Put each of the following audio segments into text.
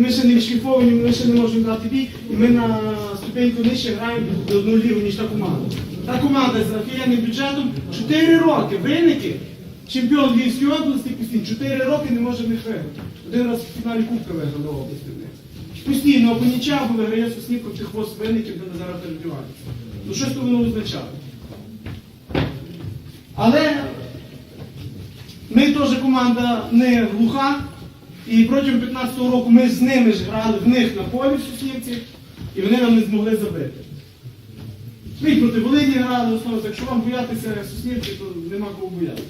ми ще не відшліфовані, ми ще не можемо дати бій, і ми на ступеньку нижче граємо до одну лігу, ніж та команда. Та команда з офігенним бюджетом 4 роки виники, чемпіон Львівської області постійно, 4 роки не може них виграти. Один раз в фіналі Кубка виграли області в них. Постійно або нічого, або виграє Соснівка проти хвост виників, де зараз перебиваємося. Ну щось то воно означає. Але ми теж команда не глуха. І протягом 15-го року ми з ними ж грали в них на полі в Соснівці, і вони нам не змогли забити. Ми проти Волині грали, основно, якщо вам боятися Соснівки, то нема кого боятися.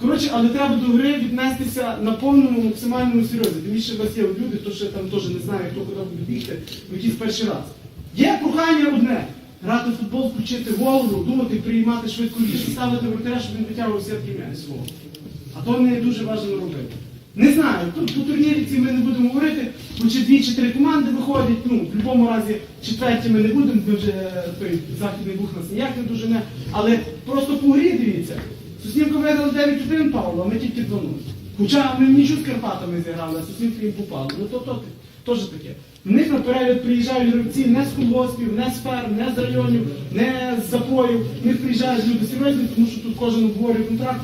Коротше, але треба до гри віднестися на повному максимальному серйозі. Тим більше у вас є люди, хто ще там теж не знає, хто куди буде бігти в якийсь перший раз. Є прохання одне. Грати в футбол, включити голову, думати, приймати швидко рішення, ставити вратаря, щоб він витягував сітки свого. А то не дуже важливо робити. Не знаю, тут по турнірі ці ми не будемо говорити, бо чи дві чи три команди виходять, ну, в будь-якому разі четверті ми не будемо, ми вже е, той західний бух нас ніяк не дуже не. Але просто по грі дивіться. Соснівка виграли 9-1 Павло, а ми тільки 2-0. Хоча ми нічого з Карпатами зіграли, а Соснівка їм попало. Ну то, то теж таке. В них на перегляд приїжджають гравці не з колгоспів, не з ферм, не з районів, не з запоїв. В них приїжджають люди серйозні, тому що тут кожен обговорює контракт.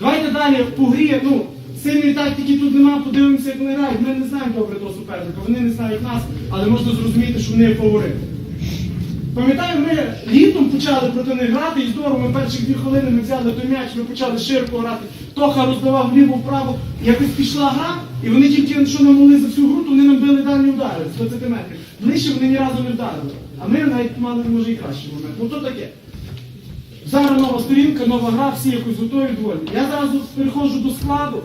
Давайте далі по грі. Ну, сильної тактики тут нема, подивимося, як вони грають. Ми не знаємо добре того суперника, вони не знають нас, але можна зрозуміти, що вони є фаворити. Пам'ятаю, ми літом почали проти них грати, і здорово, ми перші дві хвилини ми взяли той м'яч, ми почали широко грати. Тоха роздавав вліво-вправо, якось пішла гра, і вони тільки що нам могли за всю гру, то вони нам били дальні удари з 20 метрів. Ближче вони ні разу не вдарили. А ми навіть мали може і кращий момент. Ну то таке. Зараз нова сторінка, нова гра, всі якось готові доволі. Я зараз переходжу до складу.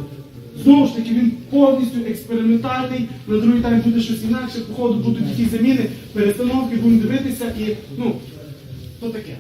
Знову ж таки, він повністю експериментальний, на другий тайм буде щось інакше, походу будуть якісь заміни, перестановки, будемо дивитися і, ну, то таке.